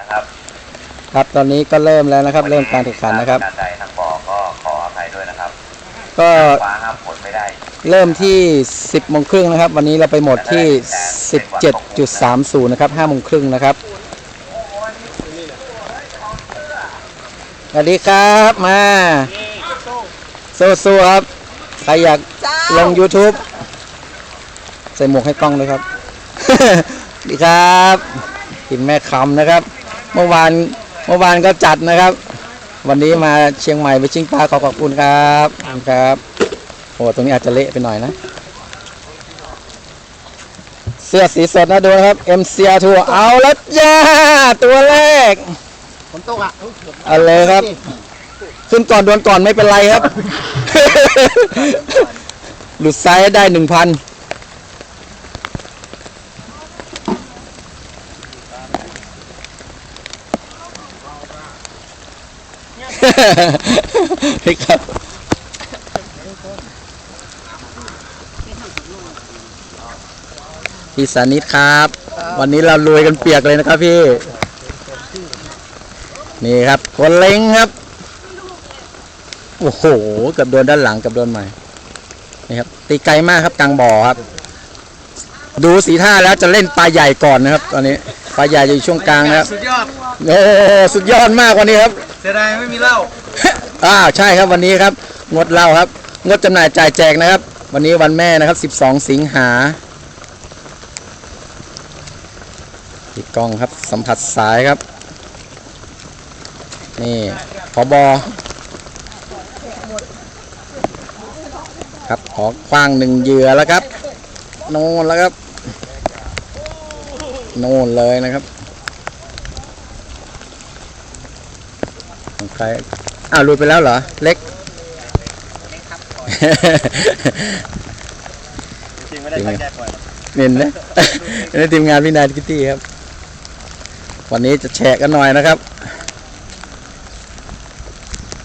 นะครับ ครับตอนนี้ก็เริ่มแล้วนะครับ เริ่มการแข่งขันนะครับ การใดทางบ่อก็ขออภัยด้วยนะครับก็ฟ้าห้ามฝนไม่ได้เริ่มที่ 10โมงครึ่งนะครับ วันนี้เราไปหมดที่ 17.30นะครับ5โมงครึ่งนะครับสวัสดีครับมาสู้ๆครับ ใครอยากลง YouTube ใส่หมวกให้กล้องเลยครับสวัสดีครับทีมแม่คำนะครับ เมื่อวานเมื่อวานก็จัดนะครับ วันนี้มาเชียงใหม่ไปชิงปลาขอขอบคุณครับขอบคุณครับโอ้ตรงนี้อาจจะเละไปหน่อยนะ เสื้อสีสดนะดูนะครับ MCR ทัวเอาแล้วจ้าตัวแรกฝนตกอะเอาเลยครับ ขึ้นก่อนโดนก่อนไม่เป็นไรครับ หลุดซ้ายได้หนึ่งพัน นี่ครับพี่สานิทครับ วันนี้เราลุยกันเปียกเลยนะครับพี่ นี่ครับคนเล้งครับ โอ้โหเกับโดนด้านหลังเกับโดนใหม่นี่ครับ ตีไกลมากครับกลางบ่อครับ ดูสีท่าแล้วจะเล่นปลาใหญ่ก่อนนะครับ ตอนนี้ปลาใหญ่จะอยู่ช่วงกลางนะครับสุดยอดโอ้สุดยอดมากวันนี้ครับ เสียดายไม่มีเหล้าอ่าใช่ครับวันนี้ครับ งดเหล้าครับ งดจำหน่ายจ่ายแจกนะครับ วันนี้วันแม่นะครับ 12 สิงหาพี่กล้องครับ สัมผัสสายครับ นี่พอบอครับขอคว้างหนึ่งเหยื่อแล้วครับ โน่นแล้วครับ โน่นเลยนะครับ ของใครอ้าวหลุดไปแล้วเหรอ เล็กจริงไม่ได้ตั้งใจปล่อยเน้นนะนี่ทีมงานพี่นายคิตตี้ครับ วันนี้จะแฉะกันหน่อยนะครับ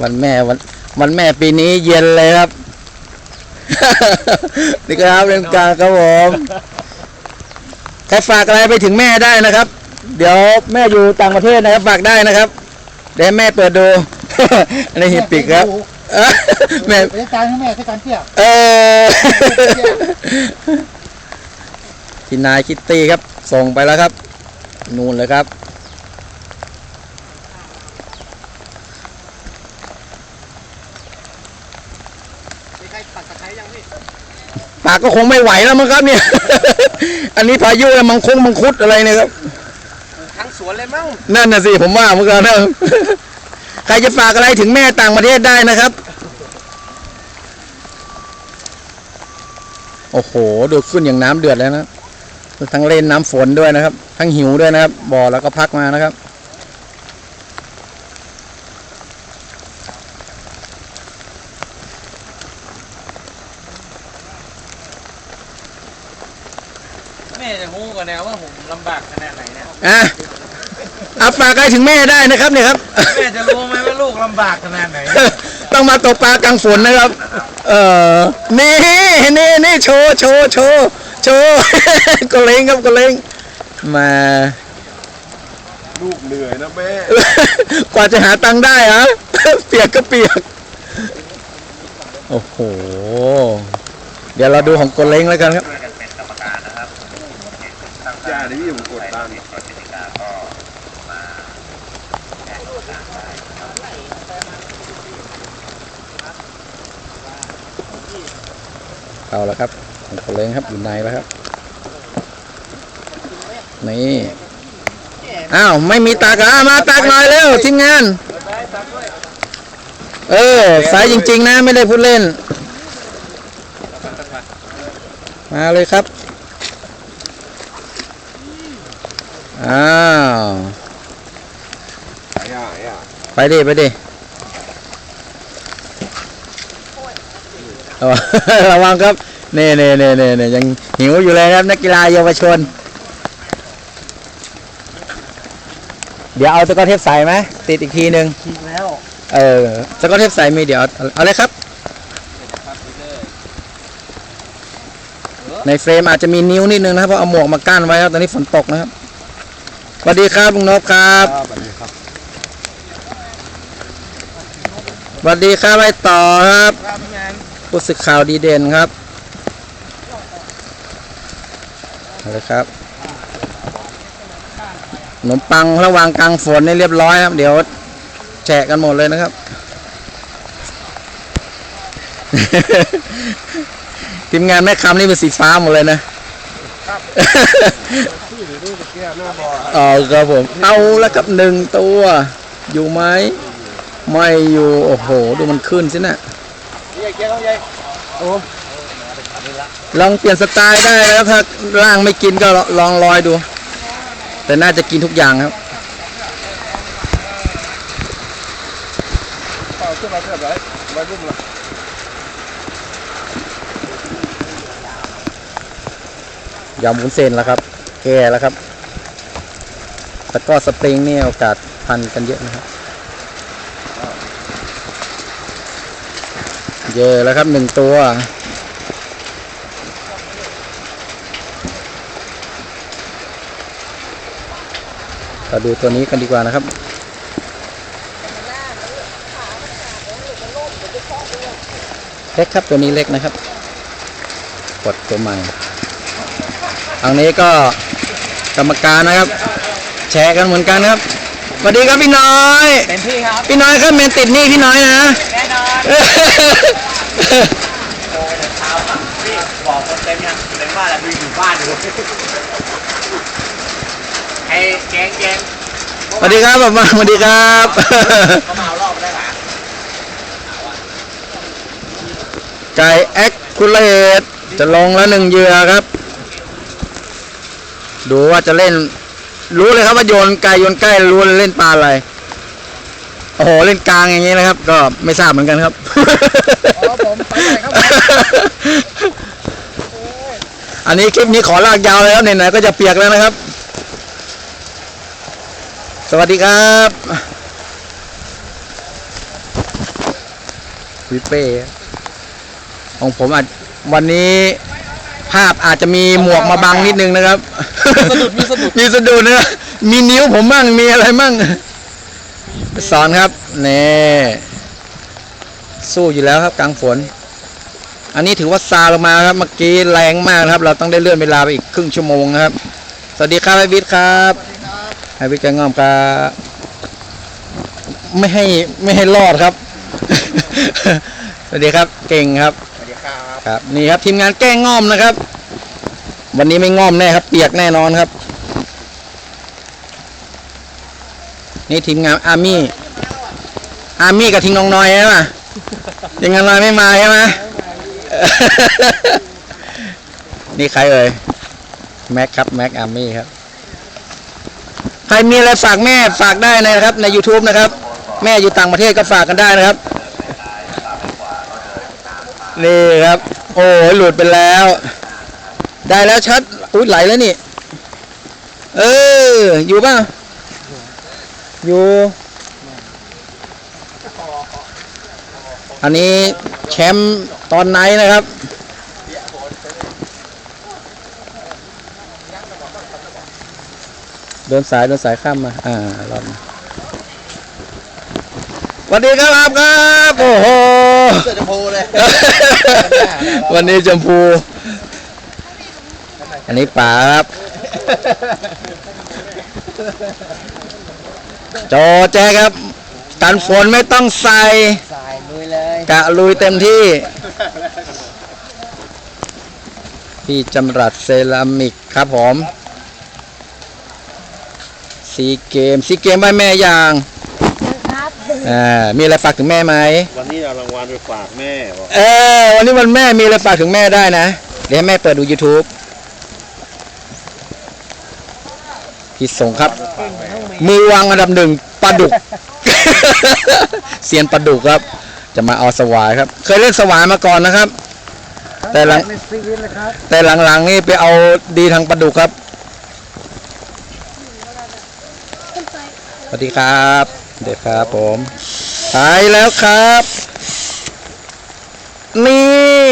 วันแม่วันวันแม่ปีนี้เย็นเลยครับนี่ครับเรื่องกลางครับผมใครฝากอะไรไปถึงแม่ได้นะครับ เดี๋ยวแม่อยู่ต่างประเทศนะครับฝากได้นะครับ เดี๋ยวให้แม่เปิดดู อันนี้หิบปิกครับเออแม่เลี้ยงการให้แม่ใช้การเที่ยวเออพี่นายคิตตี้ครับ ส่งไปแล้วครับ นู่นเลยครับ มีใครตัดตะไคร้ยังพี่ปากก็คงไม่ไหวแล้วมั้งครับเนี่ย อันนี้พายุอะไรมังคงมังคุดอะไรเนี่ยครับทั้ง สวนเลยมั้งนั่นน่ะสิผมว่าเมื่อกี้นะ ใครจะฝากอะไรถึงแม่ต่างประเทศได้นะครับ โอ้โหดูขึ้นอย่างน้ำเดือดแล้วนะทั้งเล่นน้ำฝนด้วยนะครับ ทั้งหิวด้วยนะครับบ่อแล้วก็พักมานะครับ แม่จะรู้กันแนวว่าผมลำบากขนาดไหนเนี่ยอะเอาฝากอะไรถึงแม่ได้นะครับเนี่ยครับ แม่จะรู้ไหมว่าลูกลำบากขนาดไหน ต้องมาตกปลากลางฝนนะครับ เออนี่นี่นี่โชว์โชว์โชว์โชว์ก็เล้งครับก็เล้งมา ลูกเหนื่อยนะแม่ กว่าจะหาตังค์ได้ฮะ เปียกก็เปียก โอ้โห เดี๋ยวเราดูของกดเล้งแล้วกันครับช่วยกันเป็นกรรมการนะครับตั้งอย่าดิพี่ผมกดดัน กฎกติกาก็มาแก้กฎการได้นะครับ เอาแล้วครับของกดเล้งครับอยู่ในแล้วครับ นี่อ้าวไม่มีตักอะมาตักหน่อยเร็วทีมงาน เออสายจริง ๆ นะไม่ได้พูดเล่น มาเลยครับ อ้าว ไปดิไปดิ ระวังระวังครับเน่เน่เน่เน่เน่ยังหิวอยู่เลยครับนักกีฬาเยาวชน เดี๋ยวเอาตะกร้อเทปใส่ไหมติดอีกทีหนึ่งคิดแล้ว เออตะกร้อเทปใส่มีเดี๋ยวเอาเอาเลยครับ ในเฟรมอาจจะมีนิ้วนิดนึงนะครับเพราะเอาหมวกมากั้นไว้ครับตอนนี้ฝนตกนะครับวัสดีครับลุงนพครับครับสวัสดีครับสวัสดีครับไอ้ต่อครับครับพี่แมน ผู้สื่อข่าวดีเด่นครับเอาลยครับขนมปังระหว่างกลางฝนนี่เรียบร้อยครับ เดี๋ยวแฉะกันหมดเลยนะครับ ทีมงานแม่คำนี่เป็นสีฟ้าหมดเลยนะที่หรือดูตะเกียบออาครับผม เอาแล้วกับหนึ่งตัว อยู่ไหม ไม่อยู่ โอ้โห ดูมันขึ้นสินะ ลองเปลี่ยนสไตล์ได้แล้วถ้าร่างไม่กินก็ลองลอยดู แต่น่าจะกินทุกอย่างครับเปล่าขึ้นมาเทียบไรไว้รุ่มละยำวุ้นเส้นแล้วครับ แก่แล้วครับตะกร้อสปริงนี่โอกาสพันกันเยอะนะครับ เยอะแล้วครับหนึ่งตัว เราดูตัวนี้กันดีกว่านะครับ เล็กครับตัวนี้เล็กนะครับ กดตัวใหม่ทางนี้ก็กรรมการนะครับ แชร์กันเหมือนกันครับสวัสดีครับพี่น้อย เป็นที่ครับ พี่น้อยครับเมนติดหนี่พี่น้อยนะแน่นอน โอ้ยแต่เช้าอะพี่บอกคนเต็มยังเต็มว่าแล้วดูอยู่บ้านอยู่ไอ้แกงแกงสวัสดีครับผมมาสวัสดีครับเขามาเอารอบได้หรอไก่แอคคูเลตจะลงแล้วหนึ่งเยือครับ ดูว่าจะเล่น รู้เลยครับว่าโยนไก่โยนใกล้รู้เล่นปลาอะไร โอ้โหเล่นกลางอย่างนี้นะครับ ก็ไม่ทราบเหมือนกันครับผมไปไหนครับอันนี้คลิปนี้ขอลากยาวเลยครับไหนๆก็จะเปียกแล้วนะครับ สวัสดีครับวิเป้ของผมอาจวันนี้ภาพอาจจะมีหมวกมาบังนิดนึงนะครับสะดุดมีสะดุด มีสะดุดนะมีนิ้วผมมั่งมีอะไรมั่ง สอนครับนี่สู้อยู่แล้วครับกลางฝน อันนี้ถือว่าซาลงมาครับเมื่อกี้แรงมากนะครับ เราต้องได้เลื่อนเวลาไปอีกครึ่งชั่วโมงนะครับ สวัสดีครับไอวิทย์ครับไอวิทย์แกงงอมครับไม่ให้ไม่ให้รอดครับ สวัสดีครับเก่งครับสวัสดีครับครับ นี่ครับทีมงานแกล้งง่อมนะครับ วันนี้ไม่ง่อมแน่ครับ เปียกแน่นอนครับ นี่ทีมงานอาร์มี่ อาร์มี่กับทีมน้องน้อยใช่ไหมทีมงานน้อยไม่มาใช่ไหมนี่ใครเอ่ย แม็กครับ แม็กอาร์มี่ครับ ใครมีอะไรฝากแม่ฝากได้นะครับ ใน YouTube นะครับ แม่อยู่ต่างประเทศก็ฝากกันได้นะครับ นี่ครับ โอ้ยหลุดไปแล้ว ได้แล้วชัด อุ้ยไหลแล้วนี่ เออ อยู่ป่ะ อยู่ อันนี้แชมป์ตอนไหนนะครับ เดินสายเดินสายข้ามมา อ่ารอบมาสวัสดีครับครับ โอ้โหเสื้อจะโพเลย วันนี้ชมพู อันนี้ป๋าครับ โจแจครับ กันฝนไม่ต้องใส่สายลุยเลยกะลุยเต็มที่ พี่จำรัดเซรามิกครับผมซีเกมซีเกมไปแม่ยางอ่ามีอะไรฝากถึงแม่ไหม วันนี้เอารางวัลไปฝากแม่บอกเออวันนี้วันแม่มีอะไรฝากถึงแม่ได้นะ เดี๋ยวให้แม่เปิดดู YouTube พี่ส่งครับมื อวางอันดับหนึ่งปลาดุก เซียนปลาดุกครับ จะมาเอาสวายครับ เคยเล่นสวายมาก่อนนะครับ แต่หลัง ในซีรีส์เลยครับแต่หลังๆนี่ไปเอาดีทางปลาดุกครับ สวัสดีครับ เด็กครับผมตายแล้วครับ นี่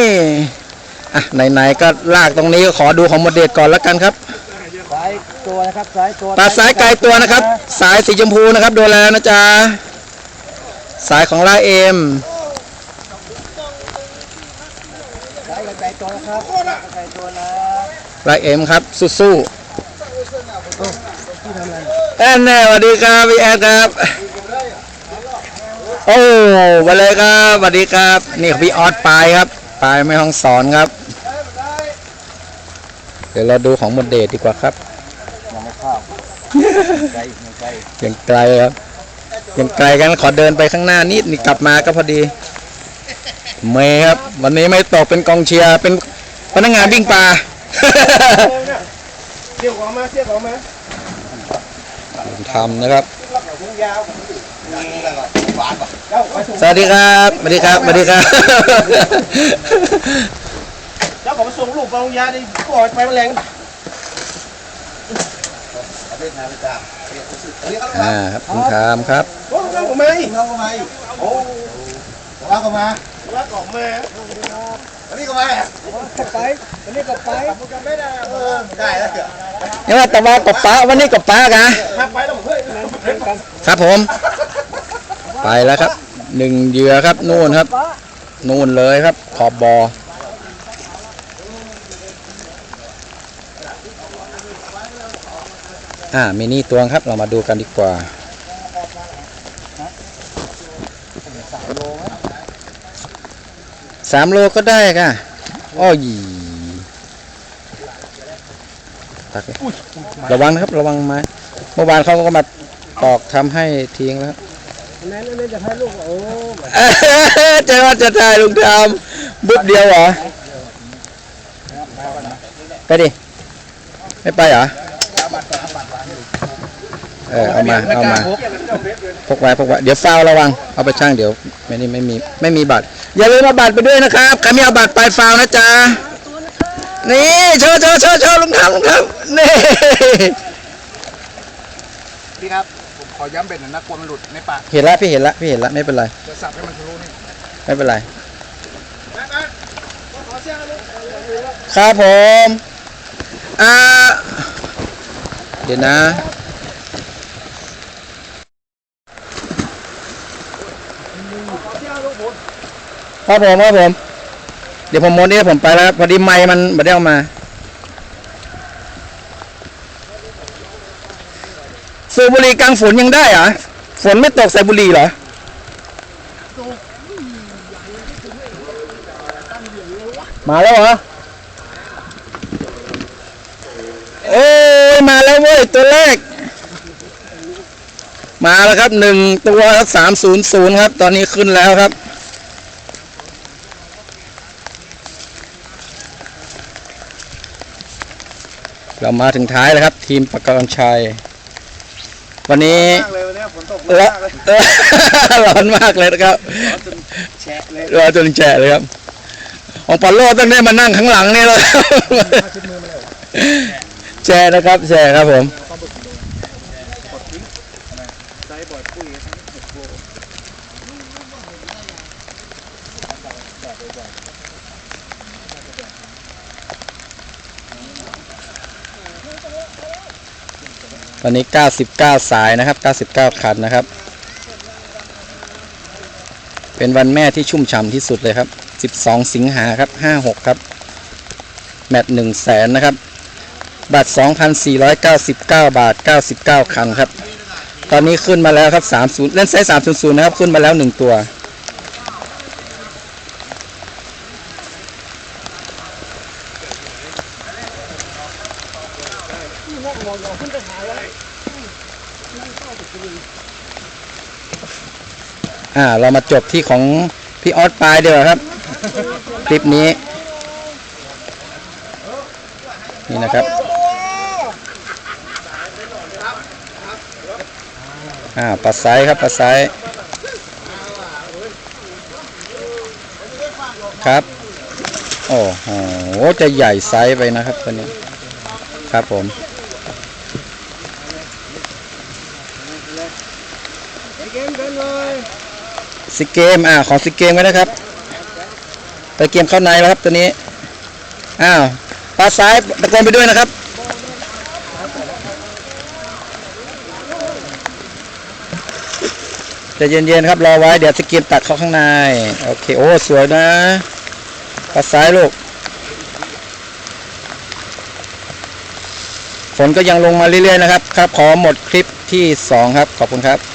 อะไหนๆก็ลากตรงนี้ก็ขอดูของโมเดลก่อนแล้วกันครับ สายตัวนะครับสายตัวปลาสายไกลตัวนะครับ สายสีชมพูนะครับโดนแล้วนะจ๊ะสายของลาเอ็มสายไกลตัวนะครับไกลตัวนะลาเอ็มครับสู้ๆแอนแน่สวัสดีครับพี่แอนครับโอ้มาเลยครับสวัสดีครับ นี่พี่ออสปายครับปายไม่ห้องสอนครับเดี๋ยวเราดูของหมดเดทดีกว่าครับ ยังไม่เข้าไกลยังไกลยังไกลครับ ยังไกลกันขอเดินไปข้างหน้านิดนี่กลับมาก็พอดี เมย์ครับ วันนี้ไม่ตกเป็นกองเชียร์เป็นพนักงานวิ่งปลาเที่ยวของมาเที่ยวของมาทำนะครับทุ่งยาวนี่อะไรก่อนหวานป่ะเจ้าไปส่งสวัสดีครับ สวัสดีครับ สวัสดีครับ เจ้าของมาส่งลูกไปโรงยาดิปล่อยไปแมลงประเภทนาฬิกาเรียกอะไรอ่าครับคุณทามครับ โอ้ลูกผมไหมน้องก็มาโอ้ว่าก็มาว่าก็มาอันนี้ก็มาไปอันนี้ก็ไปกันไม่ได้เออได้แล้วเถอะนี่ว่าแต่ว่ากับป้าวันนี้กับป้ากะพักไปแล้วเฮ้ยครับผม ไปแล้วครับหนึ่งเหยื่อครับนู่นครับ นู่นเลยครับ ขอบบอ อ่ามินี่ตัวงครับเรามาดูกันดีกว่าสามโลก็ได้ค่ะอ้อยตักเลยระวังนะครับ ระวังไม้เมื่อวานเขาก็มาตอกทำให้ทิ้งแล้วครับแม่นี่จะให้ลูกโอ้ใจว่าจะถ่ายลุงทำบุ๊บเดียวเหรอ ไปดิ ไม่ไปเหรอ เออเอามาเอามาพกไว้พกไว้เดี๋ยวฟาวระวัง เอาไปช่างเดี๋ยว ไม่นี่ไม่มีไม่มีบัตร อย่าลืมเอาบัตรไปด้วยนะครับใครไม่เอาบัตรไปฟาวนะจ๊ะนี่โชว์โชว์โชว์โชว์ลุงทำลุงทำนี่พี่ครับผมขอย้ำเบ็ดหน่อยนะกลัวมันหลุดในปากเห็นแล้วพี่เห็นแล้วพี่เห็นแล้วไม่เป็นไรจะสับให้มันทะลุนี่ไม่เป็นไรครับผมอ่า เดี๋ยวนะครับผมครับผม เดี๋ยวผมโมนี่ผมไปแล้วพอดีไม้มันม่ได้เอามาสูบบุหรี่กลางฝนยังได้เหรอฝนไม่ตกใส่บุหรี่เหรอมาแล้วเหรอโอ้ ยมาแล้วเว้ยตัวแรก มาแล้วครับหนึ่งตัวสามศูนย์ศูนย์ครับ ตอนนี้ขึ้นแล้วครับ เรามาถึงท้ายแล้วครับ ทีมประกรชัย วันนี้มากเลยวันนี้ฝนตกร้อมากเลยร้อนมากเลยนะครับแฉะเลยร้อนจนแฉะเลยครับ ของปอลโลต้องได้มานั่งข้างหลังนี่เลย แชร์นะครับ แชร์ครับผมใช้บ่อยปุ้ยวันนี้ 99 สายนะครับ 99 คันนะครับ เป็นวันแม่ที่ชุ่มฉ่ำที่สุดเลยครับ 12 สิงหาครับ 56 ครับ แมตช์1แสนนะครับ บัตร 2,499 บาท 99 คันครับ ตอนนี้ขึ้นมาแล้วครับ 30 เล่นไซส์300 นะครับ ขึ้นมาแล้ว 1 ตัว อ่า เรามาจบที่ของพี่ออสปลายเดียวครับ คลิปนี้ นี่นะครับ อ่าปลาไซส์ครับปลาไซส์ครับ โอ้โหจะใหญ่ไซส์ไปนะครับตัวนี้ครับผมเกมกันเลยซิเกมอ่าของซิเกมไว้นะครับไปเกมเข้าในแล้วครับตัวนี้อ้าวปลาซ้ายตะโกนไปด้วยนะครับ ค ใจะเย็นๆครับรอไว้เดี๋ยวสกินตัดเข้าข้างใน โอเค โอ้ สวยนะปัดซ้ายลูก ฝนก็ยังลงมาเรื่อยๆนะครับ ครับ ขอหมดคลิปที่สองครับ ขอบคุณครับ